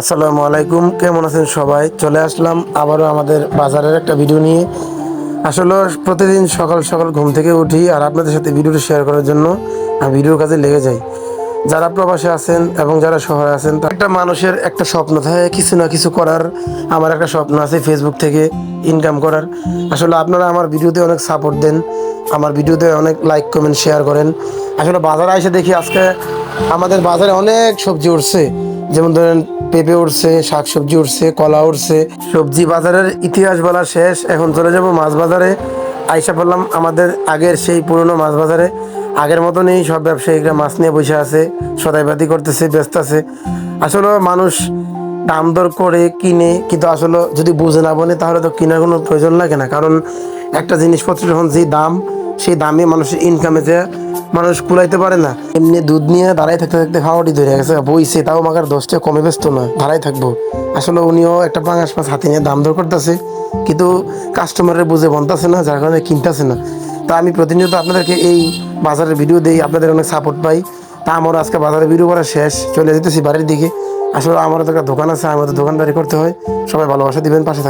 আসসালামু আলাইকুম। কেমন আছেন সবাই? চলে আসলাম আবারও আমাদের বাজারের একটা ভিডিও নিয়ে। আসলে প্রতিদিন সকাল সকাল ঘুম থেকে উঠি আর আপনাদের সাথে ভিডিওটা শেয়ার করার জন্য আমি ভিডিওর কাজে লেগে যাই। যারা প্রবাসে আছেন এবং যারা শহরে আছেন একটা মানুষের একটা স্বপ্ন থাকে, কিছু না কিছু করার আমার একটা স্বপ্ন আছে ফেসবুক থেকে ইনকাম করার। আসলে আপনারা আমার ভিডিওতে অনেক সাপোর্ট দেন, আমার ভিডিওতে অনেক লাইক কমেন্ট শেয়ার করেন। আসলে বাজারে এসে দেখি আজকে আমাদের বাজারে অনেক সবজি উঠছে। যেমন ধরেন পেঁপে উঠছে শাক সবজি উঠছে কলা উঠছে সবজি বাজারের ইতিহাস বলা শেষ। এখন চলে যাব মাছ বাজারে। আইসা পড়লাম আমাদের আগের সেই পুরনো মাছ বাজারে। আগের মতনই সব ব্যবসায়ীরা মাছ নিয়ে বসে আছে, সদাইবাদি করতেছে, ব্যস্ত আছে। আসলে মানুষ দাম দর করে কিনে, কিন্তু আসলে যদি বুঝে না বনে, তাহলে তো কেনার কোনো প্রয়োজন লাগে না। কারণ একটা জিনিসপত্র যখন যে দাম সেই দামে মানুষের ইনকামে যে মানুষ কুলাইতে পারে না। এমনি দুধ নিয়ে দাঁড়াই থাকতে থাকতে খাওয়াটি ধরে গেছে। বইছে তাও মাগার দশটা কমে ব্যস্ত না দাঁড়াই থাকব। আসলে উনিও একটা পাঙাশ মাছ হাতে নিয়ে দাম দর করতেছে, কিন্তু কাস্টমারের বুঝে বনতাছে না, যার কারণে কিনতেছে না। তা আমি প্রতিনিয়ত আপনাদেরকে এই বাজারের ভিডিও দিই, আপনাদের অনেক সাপোর্ট পাই। তা আমার আজকে বাজারের ভিডিও করা শেষ, চলে যেতেছি বাড়ির দিকে। আসলে আমারও তো একটা দোকান আছে, আমাদের দোকানদারি করতে হয়। সবাই ভালোবাসা দিবেন, পাশে।